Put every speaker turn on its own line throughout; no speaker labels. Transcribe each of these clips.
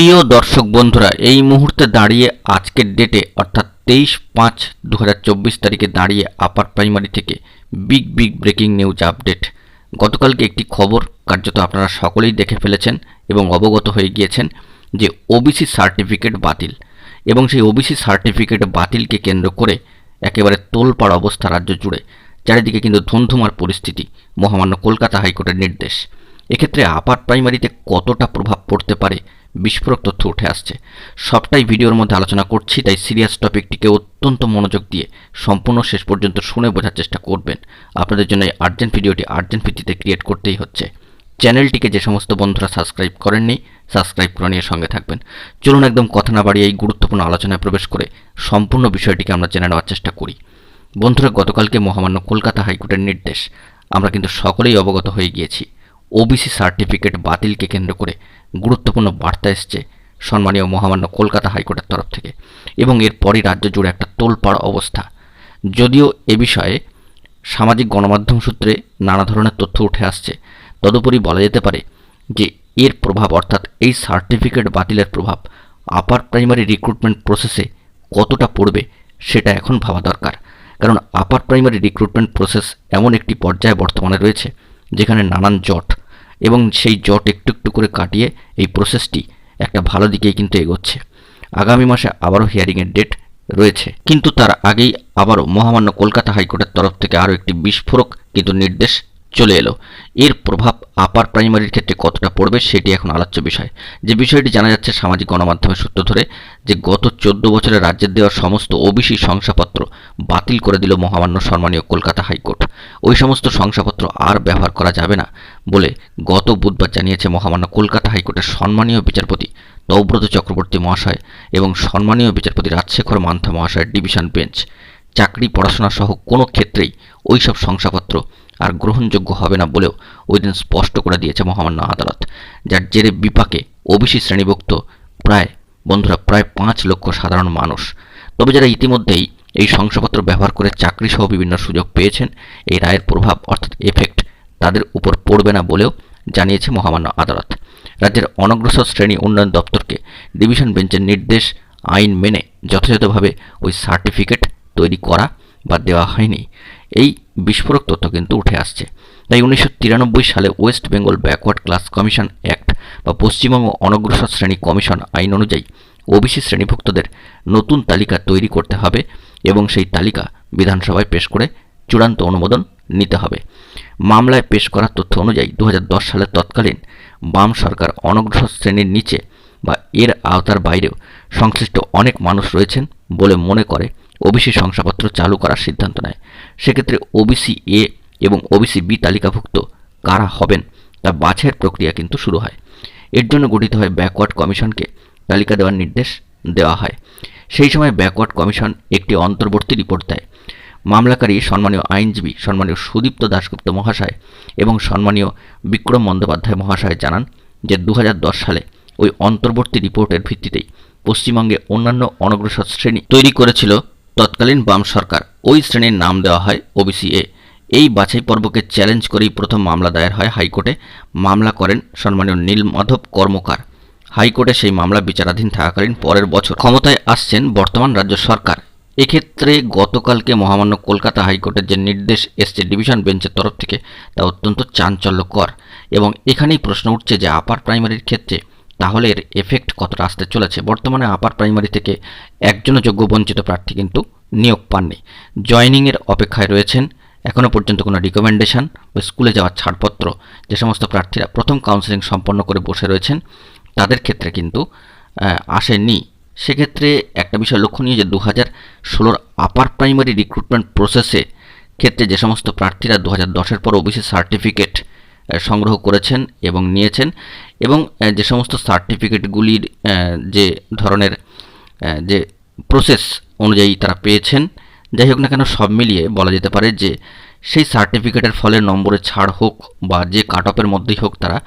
প্রিয় দর্শক বন্ধুরা, এই মুহূর্তে দাঁড়িয়ে আজকের ডেটে অর্থাৎ তেইশ পাঁচ দু তারিখে দাঁড়িয়ে আপার প্রাইমারি থেকে big big breaking news update গতকালকে একটি খবর কার্যত আপনারা সকলেই দেখে ফেলেছেন এবং অবগত হয়ে গিয়েছেন যে ওবিসি সার্টিফিকেট বাতিল এবং সেই ওবিসি সার্টিফিকেট বাতিলকে কেন্দ্র করে একেবারে তোলপাড় অবস্থা রাজ্য জুড়ে। চারিদিকে কিন্তু ধুমধুমার পরিস্থিতি, মহামান্য কলকাতা হাইকোর্টের নির্দেশ। এক্ষেত্রে আপার প্রাইমারিতে কতটা প্রভাব পড়তে পারে বিস্ফোরক তথ্য উঠে আসছে। সবটাই ভিডিওর মধ্যে আলোচনা করছি, তাই সিরিয়াস টপিকটিকে অত্যন্ত মনোযোগ দিয়ে সম্পূর্ণ শেষ পর্যন্ত শুনে বোঝার চেষ্টা করবেন। আপনাদের জন্য এই আর্জেন্ট ভিডিওটি আর্জেন্ট ভিত্তিতে ক্রিয়েট করতেই হচ্ছে। চ্যানেলটিকে যে সমস্ত বন্ধুরা সাবস্ক্রাইব করেননি সাবস্ক্রাইব করে নিয়ে সঙ্গে থাকবেন। চলুন একদম কথা না বাড়িয়ে এই গুরুত্বপূর্ণ আলোচনায় প্রবেশ করে সম্পূর্ণ বিষয়টিকে আমরা জেনে নেওয়ার চেষ্টা করি। বন্ধুরা, গতকালকে মহামান্য কলকাতা হাইকোর্টের নির্দেশ। আমরা কিন্তু সকলেই অবগত হয়ে গিয়েছি। ওবিসি সার্টিফিকেট বাতিলকে কেন্দ্র করে গুরুত্বপূর্ণ বার্তা এসছে সম্মানীয় মহামান্য কলকাতা হাইকোর্টের তরফ থেকে এবং এরপরই রাজ্য জুড়ে একটা তোলপাড় অবস্থা। যদিও এ বিষয়ে সামাজিক গণমাধ্যম সূত্রে নানা ধরনের তথ্য উঠে আসছে। তদুপরি বলা যেতে পারে যে এর প্রভাব অর্থাৎ এই সার্টিফিকেট বাতিলের প্রভাব আপার প্রাইমারি রিক্রুটমেন্ট প্রসেসে কতটা পড়বে সেটা এখন ভাবা দরকার। কারণ আপার প্রাইমারি রিক্রুটমেন্ট প্রসেস এমন একটি পর্যায়ে বর্তমানে রয়েছে, যেখানে নানান জট এবং সেই জট একটু একটু করে কাটিয়ে এই প্রসেসটি একটা ভালো দিকেই কিন্তু এগোচ্ছে। আগামী মাসে আবারও হিয়ারিংয়ের ডেট রয়েছে। কিন্তু তার আগেই আবারও মহামান্য কলকাতা হাইকোর্টের তরফ থেকে আরও একটি বিস্ফোরক কিন্তু নির্দেশ চলে এলো। এর প্রভাব আপার প্রাইমারির ক্ষেত্রে কতটা পড়বে সেটি এখন আলোচ্য বিষয়। যে বিষয়টি জানা যাচ্ছে সামাজিক গণমাধ্যমের সূত্র ধরে যে গত চোদ্দ বছরে রাজ্যের দেওয়া সমস্ত ওবিসি শংসাপত্র বাতিল করে দিল মহামান্য সম্মানীয় কলকাতা হাইকোর্ট। ওই সমস্ত শংসাপত্র আর ব্যবহার করা যাবে না বলে গত বুধবার জানিয়েছে মহামান্য কলকাতা হাইকোর্টের সম্মানীয় বিচারপতি তৌব্রত চক্রবর্তী মহাশয় এবং সম্মানীয় বিচারপতি রাজশেখর মান্থা মহাশয়ের ডিভিশন বেঞ্চ। চাকরি, পড়াশোনা সহ কোনো ক্ষেত্রেই ওইসব শংসাপত্র আর গ্রহণযোগ্য হবে না বলেও ওই দিন স্পষ্ট করে দিয়েছে মহামান্য আদালত। যার জেরে বিপাকে ওবিসি শ্রেণীভুক্ত প্রায়, বন্ধুরা, প্রায় পাঁচ লক্ষ সাধারণ মানুষ। তবে যারা ইতিমধ্যেই এই শংসাপত্র ব্যবহার করে চাকরি সহ বিভিন্ন সুযোগ পেয়েছেন, এই রায়ের প্রভাব অর্থাৎ এফেক্ট তাদের উপর পড়বে না বলেও জানিয়েছে মহামান্য আদালত। রাজ্যের অনগ্রসর শ্রেণি উন্নয়ন দপ্তরকে ডিভিশন বেঞ্চের নির্দেশ, আইন মেনে যথাযথভাবে ওই সার্টিফিকেট তৈরি করা বা দেওয়া হয়নি। এই বিস্ফোরক তথ্য কিন্তু উঠে আসছে। তাই উনিশশো তিরানব্বই সালে West Bengal backward class commission act বা পশ্চিমবঙ্গ অনগ্রসর শ্রেণি কমিশন আইন অনুযায়ী ওবিসি শ্রেণীভুক্তদের নতুন তালিকা তৈরি করতে হবে এবং সেই তালিকা বিধানসভায় পেশ করে চূড়ান্ত অনুমোদন নিতে হবে। মামলায় পেশ করা তথ্য অনুযায়ী দু সালের তৎকালীন বাম সরকার অনগ্রসর শ্রেণির নিচে বা এর আওতার বাইরেও সংশ্লিষ্ট অনেক মানুষ রয়েছেন বলে মনে করে ওবিসি শংসাপত্র চালু করার সিদ্ধান্ত নেয়। সেক্ষেত্রে ওবিসি এ এবং ওবিসি বি তালিকাভুক্ত কারা হবেন তা বাছাইয়ের প্রক্রিয়া কিন্তু শুরু হয়। এর জন্য গঠিত হয় ব্যাকওয়ার্ড কমিশনকে তালিকা দেওয়ার নির্দেশ দেওয়া হয়। সেই সময় ব্যাকওয়ার্ড কমিশন একটি অন্তর্বর্তী রিপোর্ট দেয়। মামলাকারী সম্মানীয় আইনজীবী সম্মানীয় সুদীপ্ত দাশগুপ্ত মহাশয় এবং সম্মানীয় বিক্রম বন্দ্যোপাধ্যায় মহাশয় জানান যে দু হাজার দশ সালে ওই অন্তর্বর্তী রিপোর্টের ভিত্তিতেই পশ্চিমবঙ্গে অন্যান্য অনগ্রসর শ্রেণি তৈরি করেছিল তৎকালীন বাম সরকার ওই শ্রেণির নাম দেওয়া হয় ওবিসি এ এই বাছাই পর্বকে চ্যালেঞ্জ করেই প্রথম মামলা দায়ের হয় হাইকোর্টে। মামলা করেন সম্মানীয় নীলমাধব কর্মকার। হাইকোর্টে সেই মামলা বিচারাধীন থাকাকালীন পরের বছর ক্ষমতায় আসছেন বর্তমান রাজ্য সরকার। এক্ষেত্রে গতকালকে মহামান্য কলকাতা হাইকোর্টের যে নির্দেশ এসছে ডিভিশন বেঞ্চের তরফ থেকে, তা অত্যন্ত চাঞ্চল্যকর এবং এখানেই প্রশ্ন উঠছে যে আপার প্রাইমারির ক্ষেত্রে তাহলে এর এফেক্ট কতটা আসতে চলেছে? বর্তমানে আপার প্রাইমারি থেকে একজনও যোগ্য বঞ্চিত প্রার্থী কিন্তু নিয়োগ পাননি। জয়নিংয়ের অপেক্ষায় রয়েছেন এখনও পর্যন্ত কোনো রিকমেন্ডেশন বা স্কুলে যাওয়ার ছাড়পত্র যে সমস্ত প্রার্থীরা প্রথম কাউন্সেলিং সম্পন্ন করে বসে রয়েছেন, তাদের ক্ষেত্রে কিন্তু আসেনি সেক্ষেত্রে একটা বিষয় লক্ষণীয় যে দু হাজার ষোলোর আপার প্রাইমারি রিক্রুটমেন্ট প্রসেসে ক্ষেত্রে যে সমস্ত প্রার্থীরা দু হাজার দশের পর ওবিসি সার্টিফিকেট সংগ্রহ করেছেন এবং নিয়েছেন এবং যে সমস্ত সার্টিফিকেটগুলির যে ধরনের যে প্রসেস অনুযায়ী তারা পেয়েছেন, যাই হোক না কেন সব মিলিয়ে বলা যেতে পারে যে সেই সার্টিফিকেটের ফলে নম্বরে ছাড় হোক বা যে কাট অফের মধ্যেই হোক তারা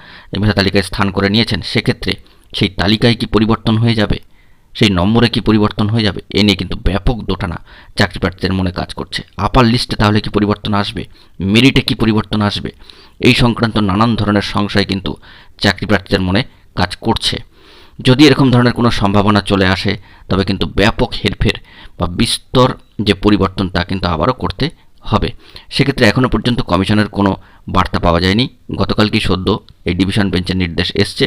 মেধা তালিকায় স্থান করে নিয়েছেন, সেক্ষেত্রে সেই তালিকায় কি পরিবর্তন হয়ে যাবে? সেই নম্বরে কি পরিবর্তন হয়ে যাবে? এ নিয়ে কিন্তু ব্যাপক দোটানা চাকরি প্রার্থীদের মনে কাজ করছে। আপার লিস্টে তাহলে কি পরিবর্তন আসবে? মেরিটে কি পরিবর্তন আসবে? এই সংক্রান্ত নানান ধরনের সংশয় কিন্তু চাকরি প্রার্থীদের মনে কাজ করছে। যদি এরকম ধরনের কোনো সম্ভাবনা চলে আসে, তবে কিন্তু ব্যাপক হেরফের বা বিস্তর যে পরিবর্তন তা কিন্তু আবারও করতে হবে। সেক্ষেত্রে এখনও পর্যন্ত কমিশনের কোনো বার্তা পাওয়া যায়নি। গতকাল কি সদ্য এই ডিভিশন বেঞ্চের নির্দেশ এসছে?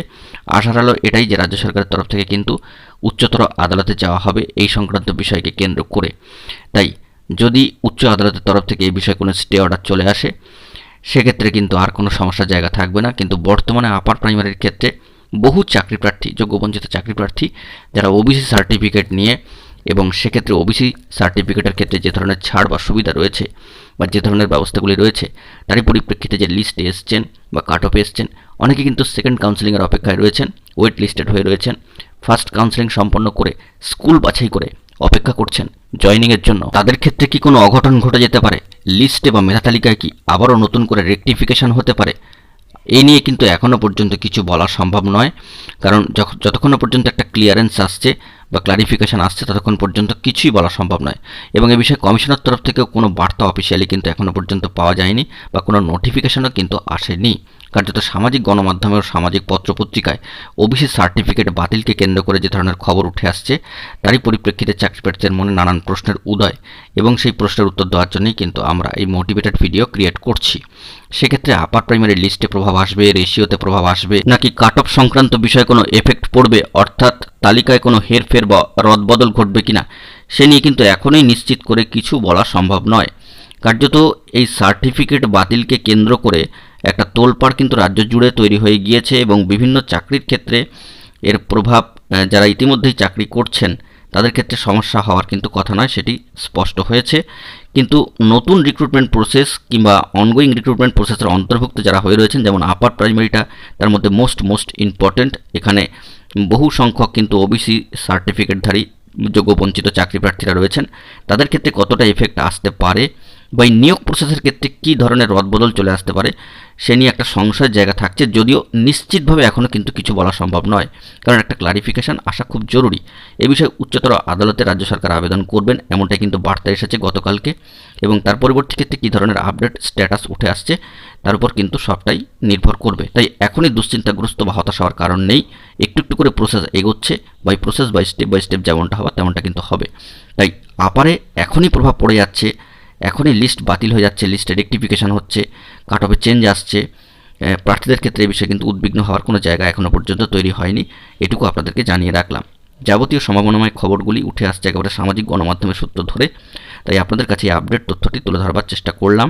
আশার আলো এটাই যে রাজ্য সরকারের তরফ থেকে কিন্তু উচ্চতর আদালতে যাওয়া হবে এই সংক্রান্ত বিষয়কে কেন্দ্র করে। তাই যদি উচ্চ আদালতের তরফ থেকে এই বিষয়ে কোনো স্টে অর্ডার চলে আসে, সেক্ষেত্রে কিন্তু আর কোনো সমস্যার জায়গা থাকবে না। কিন্তু বর্তমানে আপার প্রাইমারির ক্ষেত্রে বহু চাকরি প্রার্থী যোগ্যবঞ্চিত চাকরি প্রার্থী, যারা ওবিসি সার্টিফিকেট নিয়ে এবং সেক্ষেত্রে ওবিসি সার্টিফিকেটের ক্ষেত্রে যে ধরনের ছাড় বা সুবিধা রয়েছে বা যে ধরনের ব্যবস্থাগুলি রয়েছে, তারই পরিপ্রেক্ষিতে যে লিস্টে এসছেন বা কাট অফে এসছেন, অনেকে কিন্তু সেকেন্ড কাউন্সেলিংয়ের অপেক্ষায় রয়েছেন ওয়েট লিস্টেড হয়ে রয়েছেন ফার্স্ট কাউন্সেলিং সম্পন্ন করে স্কুল বাছাই করে অপেক্ষা করছেন জয়নিংয়ের জন্য। তাদের ক্ষেত্রে কি কোনো অঘটন ঘটে যেতে পারে? লিস্টে বা মেধা তালিকায় কি আবারও নতুন করে রেকটিফিকেশন হতে পারে? এই নিয়ে কিন্তু এখনও পর্যন্ত কিছু বলা সম্ভব নয়, কারণ যতক্ষণ পর্যন্ত একটা ক্লিয়ারেন্স আসছে বা ক্লারিফিকেশান আসছে ততক্ষণ পর্যন্ত কিছুই বলা সম্ভব নয়। এবং এ বিষয়ে কমিশনের তরফ থেকেও কোনো বার্তা অফিসিয়ালি কিন্তু এখনও পর্যন্ত পাওয়া যায়নি বা কোনো নোটিফিকেশনও কিন্তু আসেনি। কার্যত সামাজিক গণমাধ্যমে ও সামাজিক পত্রপত্রিকায় ওবিসি সার্টিফিকেট বাতিলকে কেন্দ্র করে যে ধরনের খবর উঠে আসছে, তারই পরিপ্রেক্ষিতে চাকরি প্রার্থীদের মনে নানান প্রশ্নের উদয় এবং সেই প্রশ্নের উত্তর দেওয়ার জন্যই কিন্তু আমরা এই মোটিভেটেড ভিডিও ক্রিয়েট করছি। সেক্ষেত্রে আপার প্রাইমারি লিস্টে প্রভাব আসবে রেশিওতে প্রভাব আসবে, নাকি কাট অফ সংক্রান্ত বিষয়ে কোনো এফেক্ট পড়বে, অর্থাৎ তালিকায় কোনো হেরফের বা রদবদল ঘটবে কিনা, সে নিয়ে কিন্তু এখনই নিশ্চিত করে কিছু বলা সম্ভব নয়। কার্যত এই সার্টিফিকেট বাতিলকে কেন্দ্র করে একটা তোলপাড় কিন্তু রাজ্য জুড়ে তৈরি হয়ে গিয়েছে এবং বিভিন্ন চাকরির ক্ষেত্রে এর প্রভাব যারা ইতিমধ্যেই চাকরি করছেন তাদের ক্ষেত্রে সমস্যা হওয়ার কিন্তু কথা নয়, সেটি স্পষ্ট হয়েছে। কিন্তু নতুন রিক্রুটমেন্ট প্রসেস কিংবা অনগোয়িং রিক্রুটমেন্ট প্রসেসের অন্তর্ভুক্ত যারা হয়ে রয়েছেন, যেমন আপার প্রাইমারিটা তার মধ্যে মোস্ট মোস্ট ইম্পর্ট্যান্ট এখানে বহু সংখ্যক কিন্তু ওবিসি সার্টিফিকেটধারী যোগ্য বঞ্চিত চাকরি প্রার্থীরা রয়েছেন। তাদের ক্ষেত্রে কতটা এফেক্ট আসতে পারে? বা এই নিয়োগ প্রসেসের ক্ষেত্রে কী ধরনের রদবদল চলে আসতে পারে, সে নিয়ে একটা সংশয়ের জায়গা থাকছে, যদিও নিশ্চিতভাবে এখনও কিন্তু কিছু বলা সম্ভব নয়। কারণ একটা ক্লারিফিকেশন আসা খুব জরুরি। এ বিষয়ে উচ্চতর আদালতে রাজ্য সরকার আবেদন করবেন, এমনটাই কিন্তু বার্তা এসেছে গতকালকে। এবং তার পরবর্তী ক্ষেত্রে কী ধরনের আপডেট স্ট্যাটাস উঠে আসছে, তার উপর কিন্তু সবটাই নির্ভর করবে। তাই এখনই দুশ্চিন্তাগ্রস্ত বা হতাশ হওয়ার কারণ নেই। একটু একটু করে প্রসেস এগোচ্ছে by process by step by step যেমনটা হওয়া, তেমনটা কিন্তু হবে। তাই আপারে এখনই প্রভাব পড়ে যাচ্ছে এখনই লিস্ট বাতিল হয়ে যাচ্ছে লিস্টে রেকটিফিকেশন হচ্ছে কাট অফে চেঞ্জ আসছে। প্রার্থীদের ক্ষেত্রে এই বিষয়ে কিন্তু উদ্বিগ্ন হওয়ার কোনো জায়গা এখনও পর্যন্ত তৈরি হয়নি। এটুকু আপনাদেরকে জানিয়ে রাখলাম। যাবতীয় সম্ভাবনাময় খবরগুলি উঠে আসছে একেবারে সামাজিক গণমাধ্যমের সূত্র ধরে, তাই আপনাদের কাছে এই আপডেট তথ্যটি তুলে ধরবার চেষ্টা করলাম।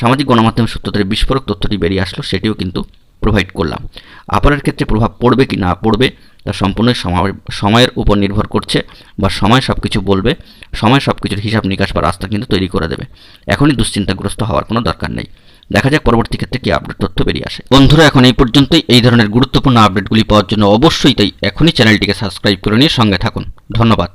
সামাজিক গণমাধ্যমের সূত্র ধরে বিস্ফোরক তথ্যটি বেরিয়ে আসলো, সেটিও কিন্তু প্রোভাইড করলাম। আপারের ক্ষেত্রে প্রভাব পড়বে কি না পড়বে, তা সম্পূর্ণ সময়, সময়ের উপর নির্ভর করছে বা সময় সব কিছু বলবে, সময় সব কিছুর হিসাব নিকাশ বা রাস্তা কিন্তু তৈরি করে দেবে। এখনই দুশ্চিন্তাগ্রস্ত হওয়ার কোনো দরকার নেই। দেখা যাক পরবর্তী ক্ষেত্রে কি আপডেট তথ্য বেরিয়ে আসে। বন্ধুরা, এখন এই পর্যন্তই। এই ধরনের গুরুত্বপূর্ণ আপডেটগুলি পাওয়ার জন্য অবশ্যই তাই এখনই চ্যানেলটিকে সাবস্ক্রাইব করে নিয়ে সঙ্গে থাকুন। ধন্যবাদ।